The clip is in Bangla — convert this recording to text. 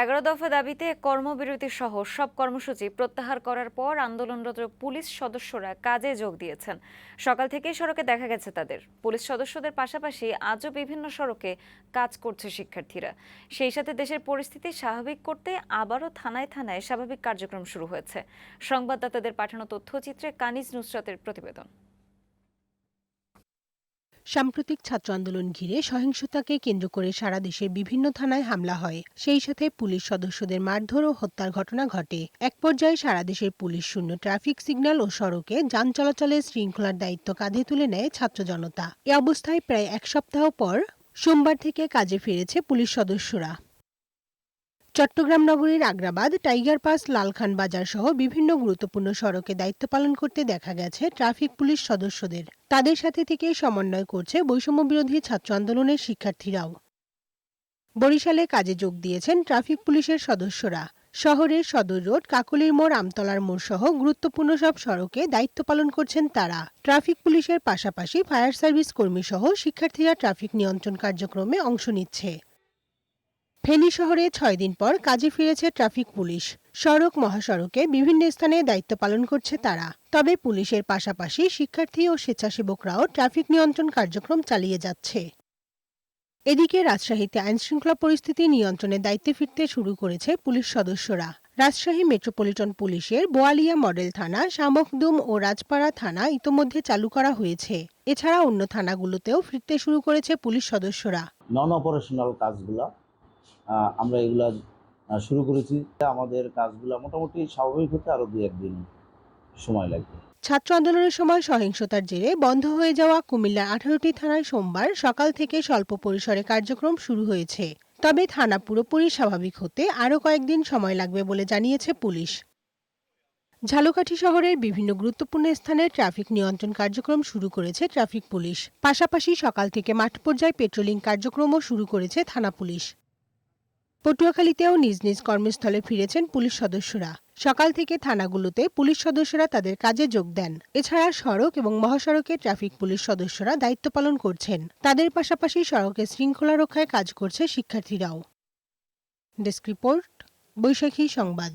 এগারো দফা দাবিতে কর্মবিরতি সহ সব কর্মসূচি প্রত্যাহার করার পর আন্দোলনরত পুলিশ সদস্যরা কাজে যোগ দিয়েছেন। সকাল থেকেই সড়কে দেখা গেছে তাদের। পুলিশ সদস্যদের পাশাপাশি আজও বিভিন্ন সড়কে কাজ করছে শিক্ষার্থীরা। সেই সাথে দেশের পরিস্থিতি স্বাভাবিক করতে আবারও থানায় থানায় স্বাভাবিক কার্যক্রম শুরু হয়েছে। সংবাদদাতাদের পাঠানো তথ্যচিত্রে কানিজ নুসরাতের প্রতিবেদন। সাম্প্রতিক ছাত্র আন্দোলন ঘিরে সহিংসতাকে কেন্দ্র করে সারা দেশের বিভিন্ন থানায় হামলা হয়। সেই সাথে পুলিশ সদস্যদের মারধর ও হত্যার ঘটনা ঘটে। এক পর্যায়ে সারা দেশের পুলিশ শূন্য ট্রাফিক সিগন্যাল ও সড়কে যান চলাচলের শৃঙ্খলার দায়িত্ব কাঁধে তুলে নেয় ছাত্র জনতা। এ অবস্থায় প্রায় এক সপ্তাহ পর সোমবার থেকে কাজে ফিরেছে পুলিশ সদস্যরা। চট্টগ্রাম নগরীর আগ্রাবাদ, টাইগার পাস, লালখান বাজার সহ বিভিন্ন গুরুত্বপূর্ণ সড়কে দায়িত্ব পালন করতে দেখা গেছে ট্রাফিক পুলিশ সদস্যদের। তাদের সাথে থেকে সমন্বয় করছে বৈষম্য বিরোধী ছাত্র আন্দোলনের শিক্ষার্থীরাও। বরিশালে কাজে যোগ দিয়েছেন ট্রাফিক পুলিশের সদস্যরা। শহরের সদর রোড, কাকলির মোড়, আমতলার মোড় সহ গুরুত্বপূর্ণ সব সড়কে দায়িত্ব পালন করছেন তারা। ট্রাফিক পুলিশের পাশাপাশি ফায়ার সার্ভিস কর্মী সহ শিক্ষার্থীরা ট্রাফিক নিয়ন্ত্রণ কার্যক্রমে অংশ নিচ্ছে। ফেনী শহরে ছয় দিন পর কাজে ফিরেছে ট্রাফিক পুলিশ। সড়ক মহাসড়কে বিভিন্ন স্থানে দায়িত্ব পালন করছে তারা। তবে পুলিশের পাশাপাশি শিক্ষার্থী ও স্বেচ্ছাসেবকরাও ট্রাফিক নিয়ন্ত্রণ কার্যক্রম চালিয়ে যাচ্ছে। এদিকে রাজশাহীতে আইনশৃঙ্খলা পরিস্থিতি নিয়ন্ত্রণের দায়িত্বে ফিরতে শুরু করেছে পুলিশ সদস্যরা। রাজশাহী মেট্রোপলিটন পুলিশের বোয়ালিয়া মডেল থানা, শামখদুম ও রাজপাড়া থানা ইতোমধ্যে চালু করা হয়েছে। এছাড়া অন্য থানাগুলোতেও ফিরতে শুরু করেছে পুলিশ সদস্যরা। নন অপারেশনাল কাজগুলা আমরা এগুলা শুরু করেছি। আমাদের কাজগুলা মোটামুটি স্বাভাবিক হতে আরও দু একদিন সময় লাগবে। ছাত্র আন্দোলনের সময় সহিংসতার জেরে বন্ধ হয়ে যাওয়া কুমিল্লার আঠারোটি থানায় সোমবার সকাল থেকে স্বল্প পরিসরে কার্যক্রম শুরু হয়েছে। তবে থানা পুরোপুরি স্বাভাবিক হতে আরও কয়েকদিন সময় লাগবে বলে জানিয়েছে পুলিশ। ঝালকাঠি শহরের বিভিন্ন গুরুত্বপূর্ণ স্থানে ট্রাফিক নিয়ন্ত্রণ কার্যক্রম শুরু করেছে ট্রাফিক পুলিশ। পাশাপাশি সকাল থেকে মাঠ পর্যায়ে পেট্রোলিং কার্যক্রমও শুরু করেছে থানা পুলিশ। পটুয়াখালীতেও নিজ নিজ কর্মস্থলে ফিরেছেন পুলিশ সদস্যরা। সকাল থেকে থানাগুলোতে পুলিশ সদস্যরা তাদের কাজে যোগ দেন। এছাড়া সড়ক এবং মহাসড়কে ট্রাফিক পুলিশ সদস্যরা দায়িত্ব পালন করছেন। তাদের পাশাপাশি সড়কে শৃঙ্খলা রক্ষায় কাজ করছে শিক্ষার্থীরাও। ডেস্ক রিপোর্ট, বৈশাখী সংবাদ।